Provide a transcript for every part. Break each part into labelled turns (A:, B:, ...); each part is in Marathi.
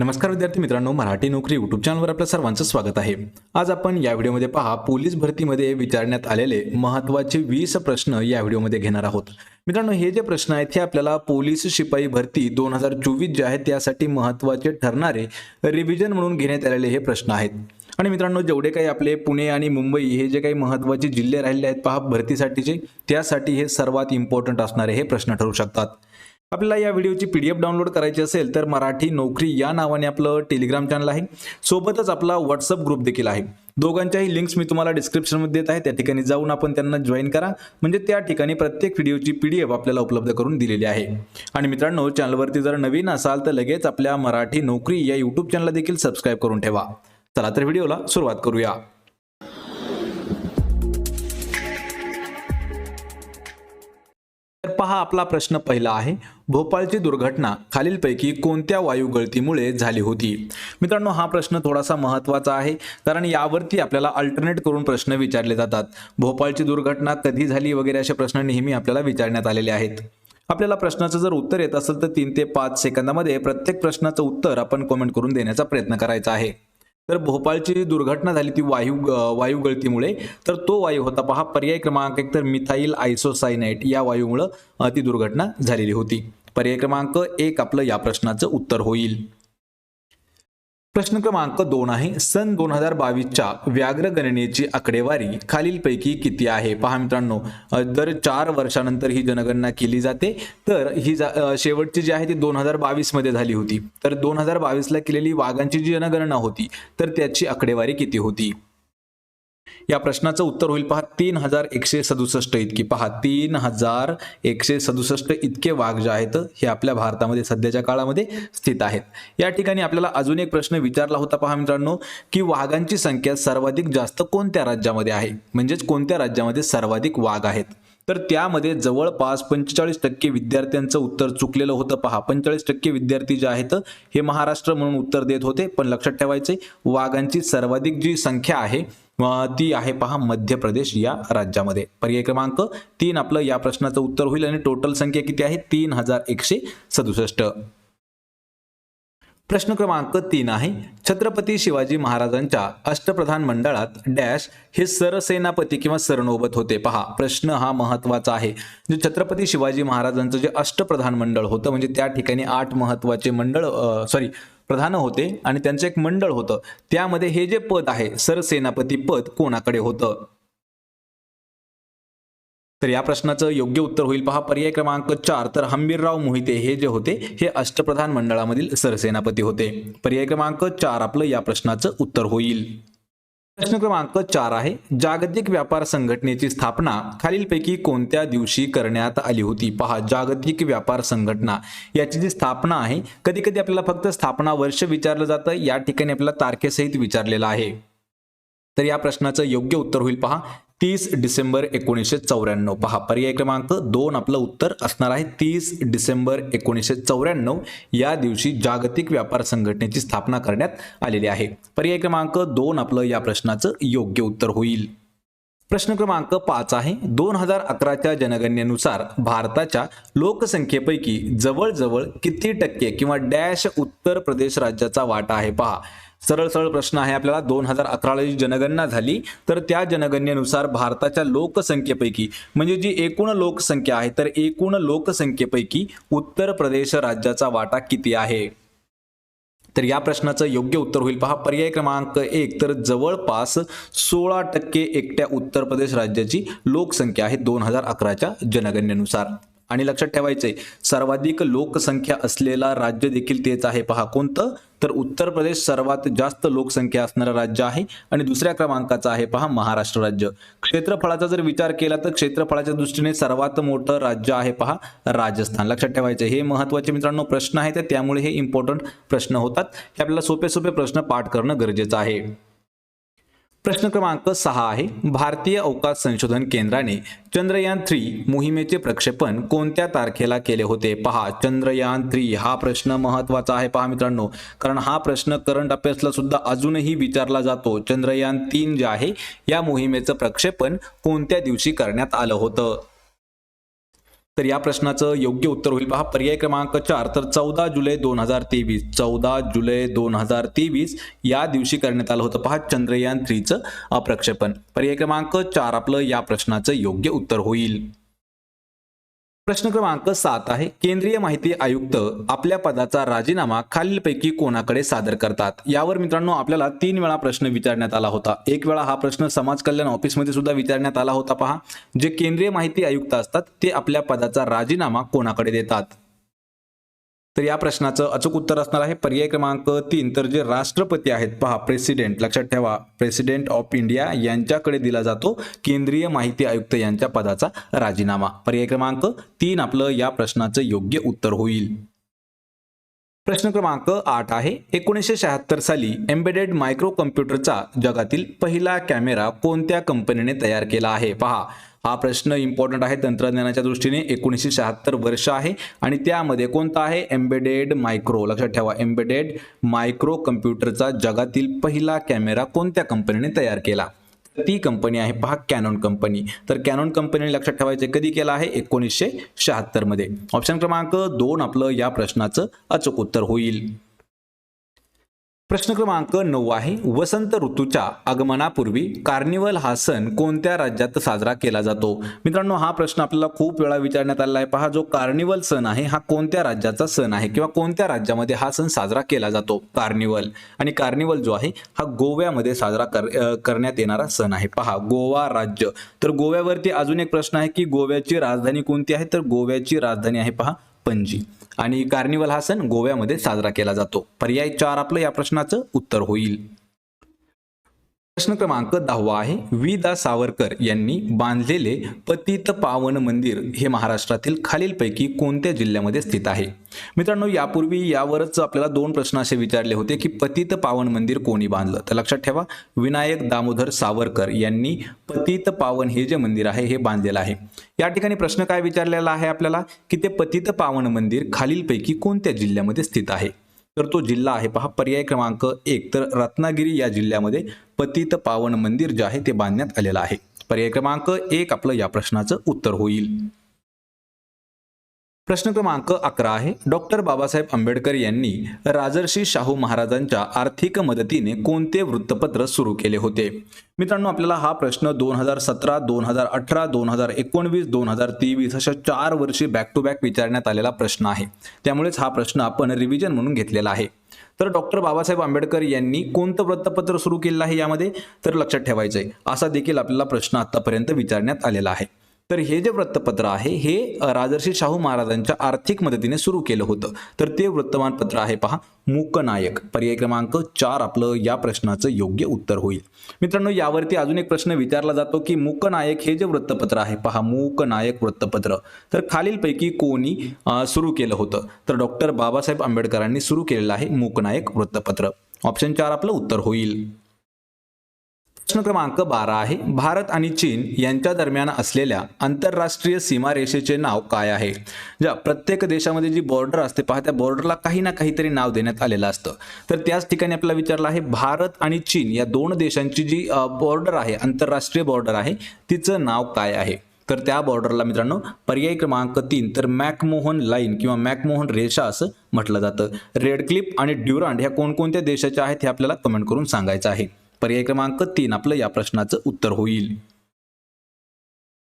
A: नमस्कार विद्यार्थी मित्रांनो मराठी नोकरी यूट्यूब चॅनलवर आपलं सर्वांचं स्वागत आहे. आज आपण या व्हिडिओमध्ये पहा पोलीस भरतीमध्ये विचारण्यात आलेले महत्त्वाचे वीस प्रश्न या व्हिडिओमध्ये घेणार आहोत. मित्रांनो हे जे प्रश्न आहेत हे आपल्याला पोलीस शिपाई भरती दोन हजार चोवीस जे आहे त्यासाठी महत्त्वाचे ठरणारे रिव्हिजन म्हणून घेण्यात आलेले हे प्रश्न आहेत. आणि मित्रांनो जेवढे काही आपले पुणे आणि मुंबई हे जे काही महत्त्वाचे जिल्हे राहिले आहेत पहा भरतीसाठीचे त्यासाठी हे सर्वात इम्पॉर्टंट असणारे हे प्रश्न ठरू शकतात. आपल्याला या व्हिडिओची पी डी एफ डाउनलोड करायची असेल तर मराठी नोकरी या नावाने आपलं टेलिग्राम चॅनल आहे. सोबतच आपला व्हॉट्सअप ग्रुप देखील आहे. दोघांच्याही लिंक्स मी तुम्हाला डिस्क्रिप्शनमध्ये देत आहे. त्या ठिकाणी जाऊन आपण त्यांना जॉईन करा. म्हणजे त्या ठिकाणी प्रत्येक व्हिडिओची पी डी एफ आपल्याला उपलब्ध करून दिलेली आहे. आणि मित्रांनो चॅनलवरती जर नवीन असाल तर लगेच आपल्या मराठी नोकरी या यूट्यूब चॅनलला देखील सबस्क्राईब करून ठेवा. चला तर व्हिडिओला सुरुवात करूया. तर पहा आपला प्रश्न पहिला आहे. भोपाळची दुर्घटना खालीलपैकी कोणत्या वायू गळतीमुळे झाली होती? मित्रांनो हा प्रश्न थोडासा महत्त्वाचा आहे कारण यावरती आपल्याला अल्टरनेट करून प्रश्न विचारले जातात. भोपाळची दुर्घटना कधी झाली वगैरे असे प्रश्न नेहमी आपल्याला विचारण्यात आलेले आहेत. आपल्याला प्रश्नाचं जर उत्तर येत असेल तर तीन ते पाच सेकंदामध्ये प्रत्येक प्रश्नाचं उत्तर आपण कमेंट करून देण्याचा प्रयत्न करायचा आहे. तर भोपाळची जी दुर्घटना झाली ती वायू वायू गळतीमुळे. तर तो वायू होता पहा पर्याय क्रमांक एक तर मिथाईल आयसोसायनाईट या वायूमुळं ती दुर्घटना झालेली होती. पर्याय क्रमांक एक आपलं या प्रश्नाचं उत्तर होईल. प्रश्न क्रमांक दोन आहे. सन दोन हजार बावीसच्या व्याघ्र गणनेची आकडेवारी खालीलपैकी किती आहे? पहा मित्रांनो दर चार वर्षानंतर ही जनगणना केली जाते. तर ही जा- शेवटची जी आहे ती दोन हजार बावीसमध्ये झाली होती. तर दोन हजार बावीसला केलेली वाघांची जी जनगणना होती तर त्याची आकडेवारी किती होती? या प्रश्नाचं उत्तर होईल पहा तीन हजार एकशे सदुसष्ट इतकी. पहा तीन हजार एकशे सदुसष्ट इतके वाघ जे आहेत हे आपल्या भारतामध्ये सध्याच्या काळामध्ये स्थित आहेत. या ठिकाणी आपल्याला अजून एक प्रश्न विचारला होता पहा मित्रांनो की वाघांची संख्या सर्वाधिक जास्त कोणत्या राज्यामध्ये आहे? म्हणजेच कोणत्या राज्यामध्ये सर्वाधिक वाघ आहेत? तर त्यामध्ये जवळपास पंचेचाळीस टक्के विद्यार्थ्यांचं उत्तर चुकलेलं होतं पहा. पंचेचाळीस टक्के विद्यार्थी जे आहेत हे महाराष्ट्र म्हणून उत्तर देत होते. पण लक्षात ठेवायचे वाघांची सर्वाधिक जी संख्या आहे ती आहे पहा मध्य प्रदेश या राज्यामध्ये. पर्याय क्रमांक तीन आपलं या प्रश्नाचं उत्तर होईल आणि टोटल संख्या किती आहे? तीन हजार एकशे सदुसष्ट. प्रश्न क्रमांक तीन आहे छत्रपती शिवाजी महाराजांच्या अष्टप्रधान मंडळात डॅश हे सरसेनापती किंवा सरनोबत होते. पहा प्रश्न हा महत्त्वाचा आहे. जे छत्रपती शिवाजी महाराजांचं जे अष्टप्रधान मंडळ होतं म्हणजे त्या ठिकाणी आठ महत्त्वाचे मंडळ सॉरी प्रधान होते आणि त्यांचं एक मंडळ होतं. त्यामध्ये हे जे पद आहे सरसेनापती पद कोणाकडे होतं? तर या प्रश्नाचं योग्य उत्तर होईल पहा. पर्याय क्रमांक चार तर हंबीरराव मोहिते हे जे होते हे अष्टप्रधान मंडळामधील सरसेनापती होते. पर्याय क्रमांक चार आपलं या प्रश्नाचं उत्तर होईल. प्रश्न क्रमांक चार आहे. जागतिक व्यापार संघटनेची स्थापना खालीलपैकी कोणत्या दिवशी करण्यात आली होती? पहा जागतिक व्यापार संघटना. याची जी स्थापना आहे कधी कधी आपल्याला फक्त स्थापना वर्ष विचारलं जातं. या ठिकाणी आपल्याला तारखेसहित विचारलेलं आहे. तर या प्रश्नाचं योग्य उत्तर होईल पहा. तीस डिसेंबर एकोणीसशे चौऱ्याण्णव. पहा पर्याय क्रमांक दोन आपलं उत्तर असणार आहे. तीस डिसेंबर एकोणीसशे चौऱ्याण्णव या दिवशी जागतिक व्यापार संघटनेची स्थापना करण्यात आलेली आहे. पर्याय क्रमांक दोन आपलं या प्रश्नाचं योग्य उत्तर होईल. प्रश्न क्रमांक पाच आहे. दोन हजार अकराच्या जनगणनेनुसार भारताच्या लोकसंख्येपैकी जवळजवळ किती टक्के किंवा डॅश उत्तर प्रदेश राज्याचा वाटा आहे? पहा सरळ सरळ प्रश्न आहे आपल्याला. दोन हजार अकराला जी जनगणना झाली तर त्या जनगणनेनुसार भारताच्या लोकसंख्येपैकी म्हणजे जी एकूण लोकसंख्या आहे तर एकूण लोकसंख्येपैकी उत्तर प्रदेश राज्याचा वाटा किती आहे? तर या प्रश्नाचं योग्य उत्तर होईल. पहा पर्याय क्रमांक एक तर जवळपास सोळा टक्के एकट्या उत्तर प्रदेश राज्याची लोकसंख्या आहे दोन हजार अकराच्या जनगणनेनुसार. आणि लक्षात ठेवायचंय सर्वाधिक लोकसंख्या असलेला राज्य देखील तेच आहे. पहा कोणतं? तर उत्तर प्रदेश सर्वात जास्त लोकसंख्या असणारं राज्य आहे आणि दुसऱ्या क्रमांकाचं आहे. पहा महाराष्ट्र राज्य. क्षेत्रफळाचा जर विचार केला तर क्षेत्रफळाच्या दृष्टीने सर्वात मोठं राज्य आहे. पहा राजस्थान. लक्षात ठेवायचं हे महत्त्वाचे मित्रांनो प्रश्न आहेत त्यामुळे हे इम्पॉर्टंट प्रश्न होतात. हे आपल्याला सोपे सोपे प्रश्न पाठ करणं गरजेचं आहे. प्रश्न क्रमांक सहा आहे. भारतीय अवकाश संशोधन केंद्राने चंद्रयान थ्री मोहिमेचे प्रक्षेपण कोणत्या तारखेला केले होते? पहा चंद्रयान थ्री हा प्रश्न महत्त्वाचा आहे पहा मित्रांनो. कारण हा प्रश्न करंट अफेअर्सला सुद्धा अजूनही विचारला जातो. चंद्रयान तीन जे आहे या मोहिमेचं प्रक्षेपण कोणत्या दिवशी करण्यात आलं होतं? तर या प्रश्नाचं योग्य उत्तर होईल पहा. पर्याय क्रमांक चार तर चौदा जुलै दोन हजार तेवीस. चौदा जुलै दोन हजार तेवीस या दिवशी करण्यात आलं होतं पहा चंद्रयान थ्रीचं प्रक्षेपण पर्याय क्रमांक चार आपलं या प्रश्नाचं योग्य उत्तर होईल. प्रश्न क्रमांक सात आहे. केंद्रीय माहिती आयुक्त आपल्या पदाचा राजीनामा खालीलपैकी कोणाकडे सादर करतात? यावर मित्रांनो आपल्याला तीन वेळा प्रश्न विचारण्यात आला होता. एक वेळा हा प्रश्न समाज कल्याण ऑफिसमध्ये सुद्धा विचारण्यात आला होता पहा. जे केंद्रीय माहिती आयुक्त असतात ते आपल्या पदाचा राजीनामा कोणाकडे देतात? तर या प्रश्नाचं अचूक उत्तर असणार आहे. पर्याय क्रमांक तीन. तर जे राष्ट्रपती आहेत पहा प्रेसिडेंट लक्षात ठेवा. प्रेसिडेंट ऑफ इंडिया यांच्याकडे दिला जातो. केंद्रीय माहिती आयुक्त यांच्या पदाचा राजीनामा. पर्याय क्रमांक तीन आपलं या प्रश्नाचं योग्य उत्तर होईल. प्रश्न क्रमांक आठ आहे. एकोणीसशे शहात्तर साली एम्बेडेड मायक्रो कम्प्युटरचा जगातील पहिला कॅमेरा कोणत्या कंपनीने तयार केला आहे? पहा हा प्रश्न इम्पॉर्टंट आहे तंत्रज्ञानाच्या दृष्टीने. एकोणीसशे शहात्तर वर्ष आहे. आणि त्यामध्ये कोणता आहे? एम्बेडेड मायक्रो लक्षात ठेवा. एम्बेडेड मायक्रो कम्प्युटरचा जगातील पहिला कॅमेरा कोणत्या कंपनीने तयार केला? ती कंपनी आहे पहा कॅनॉन कंपनी तर कॅनॉन कंपनीने लक्षात ठेवायचे कधी केला आहे? एकोणीसशे शहात्तरमध्ये ऑप्शन क्रमांक दोन आपलं या प्रश्नाचं अचूक उत्तर होईल. प्रश्न क्रमांक नऊ आहे. वसंत ऋतूच्या आगमनापूर्वी कार्निवल हा सण कोणत्या राज्यात साजरा केला जातो? मित्रांनो हा प्रश्न आपल्याला खूप वेळा विचारण्यात आला आहे. पहा जो कार्निवल सण आहे हा कोणत्या राज्याचा सण आहे किंवा कोणत्या राज्यामध्ये हा सण साजरा केला जातो? कार्निवल आणि कार्निवल जो आहे हा गोव्यामध्ये साजरा कर करण्यात येणारा सण आहे. पहा गोवा राज्य. तर गोव्यावरती अजून एक प्रश्न आहे की गोव्याची राजधानी कोणती आहे? तर गोव्याची राजधानी आहे पहा पणजी. आणि कार्निवल हा सण गोव्यामध्ये साजरा केला जातो. पर्याय चार आपलं या प्रश्नाचं उत्तर होईल. प्रश्न क्रमांक दहावा आहे. वि दा. सावरकर यांनी बांधलेले पतित पावन मंदिर हे महाराष्ट्रातील खालीलपैकी कोणत्या जिल्ह्यामध्ये स्थित आहे? मित्रांनो यापूर्वी यावरच आपल्याला दोन प्रश्न असे विचारले होते की पतित पावन मंदिर कोणी बांधलं? तर लक्षात ठेवा विनायक दामोदर सावरकर यांनी पतित पावन हे जे मंदिर आहे हे बांधलेलं आहे. या ठिकाणी प्रश्न काय विचारलेला आहे आपल्याला? की ते पतित पावन मंदिर खालीलपैकी कोणत्या जिल्ह्यामध्ये स्थित आहे? तर तो जिल्हा आहे. पहा पर्याय क्रमांक एक. तर रत्नागिरी या जिल्ह्यामध्ये पतित पावन मंदिर जे आहे ते बांधण्यात आलेलं आहे. पर्याय क्रमांक एक आपलं या प्रश्नाचं उत्तर होईल. प्रश्न क्रमांक अकरा आहे. डॉक्टर बाबासाहेब आंबेडकर यांनी राजर्षी शाहू महाराजांच्या आर्थिक मदतीने कोणते वृत्तपत्र सुरू केले होते? मित्रांनो आपल्याला हा प्रश्न दोन हजार सतरा दोन हजार अठरा दोन हजार एकोणवीस दोन हजार तेवीस अशा चार वर्षी बॅक टू बॅक विचारण्यात आलेला प्रश्न आहे. त्यामुळेच हा प्रश्न आपण रिव्हिजन म्हणून घेतलेला आहे. तर डॉक्टर बाबासाहेब आंबेडकर यांनी कोणतं वृत्तपत्र सुरू केलेलं आहे यामध्ये? तर लक्षात ठेवायचं आहे असा देखील आपल्याला प्रश्न आतापर्यंत विचारण्यात आलेला आहे. तर हे जे वृत्तपत्र आहे हे राजर्षी शाहू महाराजांच्या आर्थिक मदतीने सुरू केलं होतं. तर ते वृत्तमानपत्र आहे पहा मूकनायक. पर्याय क्रमांक चार आपलं या प्रश्नाचं योग्य उत्तर होईल. मित्रांनो यावरती अजून एक प्रश्न विचारला जातो की मूकनायक हे जे वृत्तपत्र आहे पहा मूकनायक वृत्तपत्र. तर खालीलपैकी कोणी सुरू केलं होतं? तर डॉक्टर बाबासाहेब आंबेडकरांनी सुरू केलेलं आहे मूकनायक वृत्तपत्र. ऑप्शन चार आपलं उत्तर होईल. प्रश्न क्रमांक बारा आहे. भारत आणि चीन यांच्या दरम्यान असलेल्या आंतरराष्ट्रीय सीमारेषेचे नाव काय आहे? ज्या प्रत्येक देशामध्ये जी बॉर्डर असते पहा त्या बॉर्डरला काही ना काहीतरी नाव देण्यात आलेलं असतं. तर त्याच ठिकाणी आपल्याला विचारलं आहे भारत आणि चीन या दोन देशांची जी बॉर्डर आहे आंतरराष्ट्रीय बॉर्डर आहे तिचं नाव काय आहे? तर त्या बॉर्डरला मित्रांनो पर्याय क्रमांक तीन तर मॅकमोहन लाईन किंवा मॅकमोहन रेषा असं म्हटलं जातं. रेड क्लिप आणि ड्युरांड ह्या कोणकोणत्या देशाच्या आहेत हे आपल्याला कमेंट करून सांगायचं आहे. पर्याय क्रमांक तीन आपलं या प्रश्नाचं उत्तर होईल.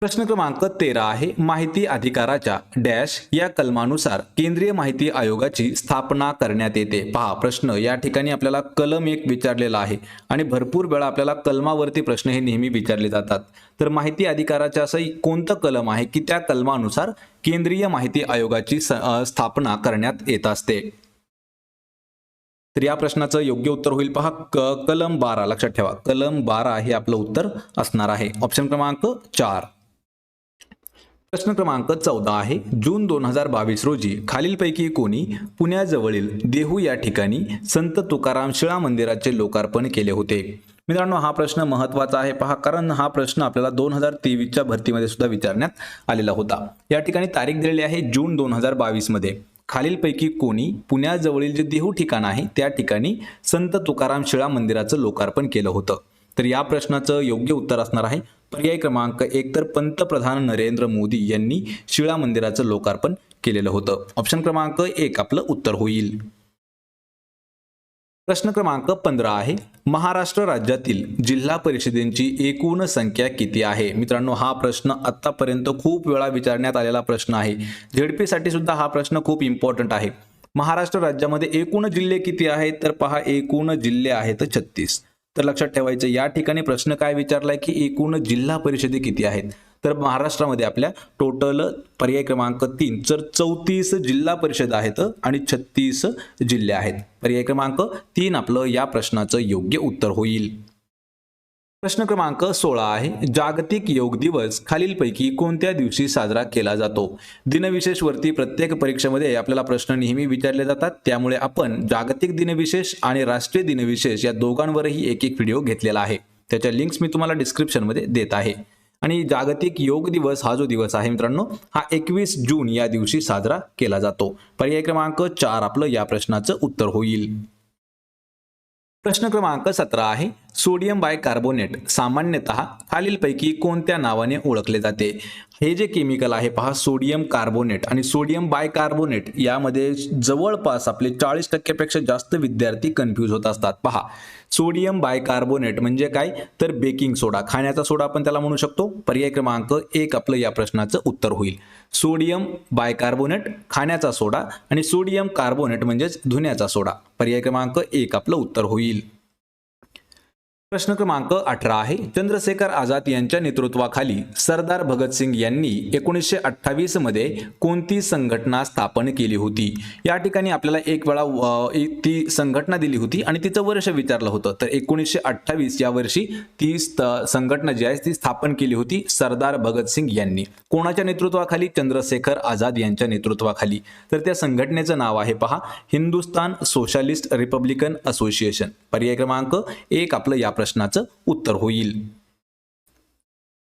A: प्रश्न क्रमांक तेरा आहे माहिती अधिकाराच्या डॅश या कलमानुसार केंद्रीय माहिती आयोगाची स्थापना करण्यात येते. पहा प्रश्न या ठिकाणी आपल्याला कलम एक विचारलेला आहे आणि भरपूर वेळा आपल्याला कलमावरती प्रश्न हे नेहमी विचारले जातात. तर माहिती अधिकाराच्या असं कोणतं कलम आहे की त्या कलमानुसार केंद्रीय माहिती आयोगाची स्थापना करण्यात येत असते? तर या प्रश्नाचं योग्य उत्तर होईल पहा. क कलम बारा. लक्षात ठेवा. कलम बारा हे आपलं उत्तर असणार आहे. ऑप्शन क्रमांक चार. प्रश्न क्रमांक चौदा आहे. जून दोन हजार बावीस रोजी खालीलपैकी कोणी पुण्याजवळील देहू या ठिकाणी संत तुकाराम शिळा मंदिराचे लोकार्पण केले होते. मित्रांनो हा प्रश्न महत्त्वाचा आहे पहा कारण हा प्रश्न आपल्याला दोन हजार तेवीसच्या भरतीमध्ये सुद्धा विचारण्यात आलेला होता. या ठिकाणी तारीख दिलेली आहे जून दोन हजार बावीसमध्ये खालीलपैकी कोणी पुण्याजवळील जे देहू ठिकाण आहे त्या ठिकाणी संत तुकाराम शिळा मंदिराचं लोकार्पण केलं होतं. तर या प्रश्नाचं योग्य उत्तर असणार आहे. पर्याय क्रमांक एक तर पंतप्रधान नरेंद्र मोदी यांनी शिळा मंदिराचं लोकार्पण केलेलं होतं. ऑप्शन क्रमांक एक आपलं उत्तर होईल. प्रश्न क्रमांक पंधरा आहे. महाराष्ट्र राज्यातील जिल्हा परिषदेची एकूण संख्या किती आहे? मित्रांनो हा प्रश्न आतापर्यंत खूप वेळा विचारण्यात आलेला प्रश्न आहे. झेडपीसाठी सुद्धा हा प्रश्न खूप इम्पॉर्टंट आहे. महाराष्ट्र राज्यामध्ये एकूण जिल्हे किती आहेत? तर पहा एकूण जिल्हे आहेत छत्तीस. तर लक्षात ठेवायचं या ठिकाणी प्रश्न काय विचारलाय की एकूण जिल्हा परिषदे किती आहेत? तर महाराष्ट्रामध्ये आपल्या टोटल पर्याय क्रमांक तीन तर चौतीस जिल्हा परिषद आहेत आणि छत्तीस जिल्हे आहेत. पर्याय क्रमांक तीन आपलं या प्रश्नाचं योग्य उत्तर होईल. प्रश्न क्रमांक सोळा आहे. जागतिक योग दिवस खालीलपैकी कोणत्या दिवशी साजरा केला जातो? दिनविशेषवरती प्रत्येक परीक्षेमध्ये आपल्याला प्रश्न नेहमी विचारले जातात. त्यामुळे आपण जागतिक दिनविशेष आणि राष्ट्रीय दिनविशेष या दोघांवरही एक एक व्हिडिओ घेतलेला आहे. त्याच्या लिंक्स मी तुम्हाला डिस्क्रिप्शनमध्ये देत आहे. आणि जागतिक योग दिवस हा जो दिवस आहे मित्रांनो हा एकवीस जून या दिवशी साजरा केला जातो. पर्याय क्रमांक चार आपलं या प्रश्नाचं उत्तर होईल. प्रश्न क्रमांक सतरा आहे सोडियम बायकार्बोनेट सामान्यतः खालीलपैकी कोणत्या नावाने ओळखले जाते? हे जे केमिकल आहे पहा सोडियम कार्बोनेट आणि सोडियम बायकार्बोनेट यामध्ये जवळपास आपले चाळीस टक्क्यापेक्षा जास्त विद्यार्थी कन्फ्यूज होत असतात. पहा सोडियम बायकार्बोनेट म्हणजे काय? तर बेकिंग सोडा. खाण्याचा सोडा आपण त्याला म्हणू शकतो. पर्याय क्रमांक एक आपलं या प्रश्नाचं उत्तर होईल. सोडियम बायकार्बोनेट खाण्याचा सोडा आणि सोडियम कार्बोनेट म्हणजेच धुण्याचा सोडा. पर्याय क्रमांक एक आपलं उत्तर होईल. प्रश्न क्रमांक अठरा आहे. चंद्रशेखर आझाद यांच्या नेतृत्वाखाली सरदार भगतसिंग यांनी एकोणीसशे अठ्ठावीसमध्ये कोणती संघटना स्थापन केली होती? या ठिकाणी आपल्याला एक वेळा ती संघटना दिली होती आणि तिचं वर्ष विचारलं होतं. तर एकोणीसशे अठ्ठावीस या वर्षी ती संघटना जी आहे ती स्थापन केली होती सरदार भगतसिंग यांनी. कोणाच्या नेतृत्वाखाली? चंद्रशेखर आझाद यांच्या नेतृत्वाखाली. तर त्या संघटनेचं नाव आहे पहा हिंदुस्तान सोशलिस्ट रिपब्लिकन असोसिएशन. पर्याय क्रमांक एक आपलं या प्रश्नाचं उत्तर होईल.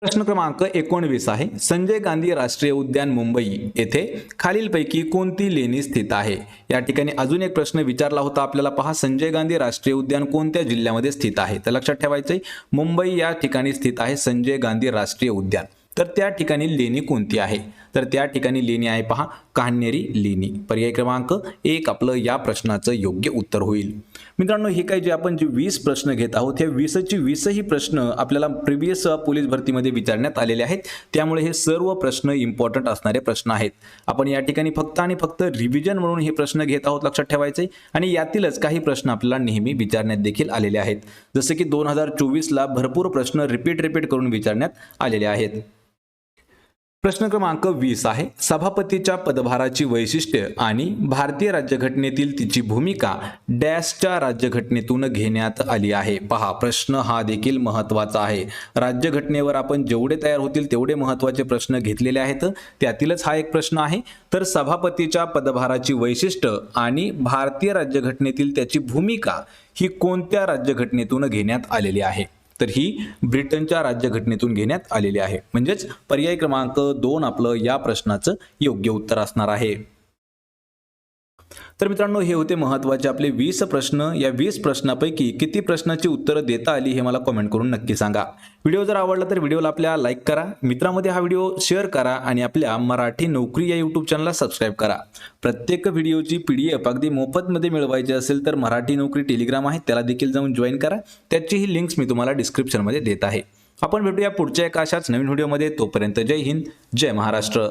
A: प्रश्न क्रमांक एकोणवीस आहे. संजय गांधी राष्ट्रीय उद्यान मुंबई येथे खालीलपैकी कोणती लेणी स्थित आहे? या ठिकाणी अजून एक प्रश्न विचारला होता आपल्याला. पहा संजय गांधी राष्ट्रीय उद्यान कोणत्या जिल्ह्यामध्ये स्थित आहे? तर लक्षात ठेवायचंय मुंबई या ठिकाणी स्थित आहे संजय गांधी राष्ट्रीय उद्यान. तर त्या ठिकाणी लेणी कोणती आहे? तर त्या ठिकाणी लेणी आहे पहा कान्हेरी लेणी. पर्याय क्रमांक एक आपलं या प्रश्नाचं योग्य उत्तर होईल. मित्रांनो हे काय जे आपण जे वीस प्रश्न घेत आहोत हे वीसची वीसही प्रश्न आपल्याला प्रिव्हियस पोलीस भरतीमध्ये विचारण्यात आलेले आहेत. त्यामुळे हे सर्व प्रश्न इम्पॉर्टंट असणारे प्रश्न आहेत. आपण या ठिकाणी फक्त आणि फक्त रिव्हिजन म्हणून हे प्रश्न घेत आहोत लक्षात ठेवायचे आणि यातीलच काही प्रश्न आपल्याला नेहमी विचारण्यात देखील आलेले आहेत. जसे की दोन हजार चोवीसला भरपूर प्रश्न रिपीट रिपीट करून विचारण्यात आलेले आहेत. प्रश्न क्रमांक वीस आहे. सभापतीच्या पदभाराची वैशिष्ट्ये आणि भारतीय राज्यघटनेतील तिची भूमिका डॅशच्या राज्यघटनेतून घेण्यात आली आहे. पहा प्रश्न हा देखील महत्त्वाचा आहे. राज्यघटनेवर आपण जेवढे तयार होतील तेवढे महत्त्वाचे प्रश्न घेतलेले आहेत. त्यातीलच हा एक प्रश्न आहे. तर सभापतीच्या पदभाराची वैशिष्ट्य आणि भारतीय राज्यघटनेतील त्याची भूमिका ही कोणत्या राज्यघटनेतून घेण्यात आलेली आहे? तर ही ब्रिटनच्या राज्यघटनेतून घेण्यात आलेली आहे. म्हणजेच पर्याय क्रमांक दोन आपलं या प्रश्नाचं योग्य उत्तर असणार आहे. तर मित्रांनो हे होते महत्त्वाचे आपले वीस प्रश्न. या वीस प्रश्नापैकी किती प्रश्नाची उत्तरं देता आली हे मला कमेंट करून नक्की सांगा. व्हिडिओ जर आवडला तर व्हिडिओला आपल्या लाईक करा. मित्रामध्ये हा व्हिडिओ शेअर करा आणि आपल्या मराठी नोकरी या यूट्यूब चॅनलला सबस्क्राईब करा. प्रत्येक व्हिडिओची पी डी एफ अगदी मोफतमध्ये मिळवायची असेल तर मराठी नोकरी टेलिग्राम आहे त्याला देखील जाऊन जॉईन करा. त्याचीही लिंक्स मी तुम्हाला डिस्क्रिप्शनमध्ये देत आहे. आपण भेटूया पुढच्या एका अशाच नवीन व्हिडिओमध्ये. तोपर्यंत जय हिंद जय महाराष्ट्र.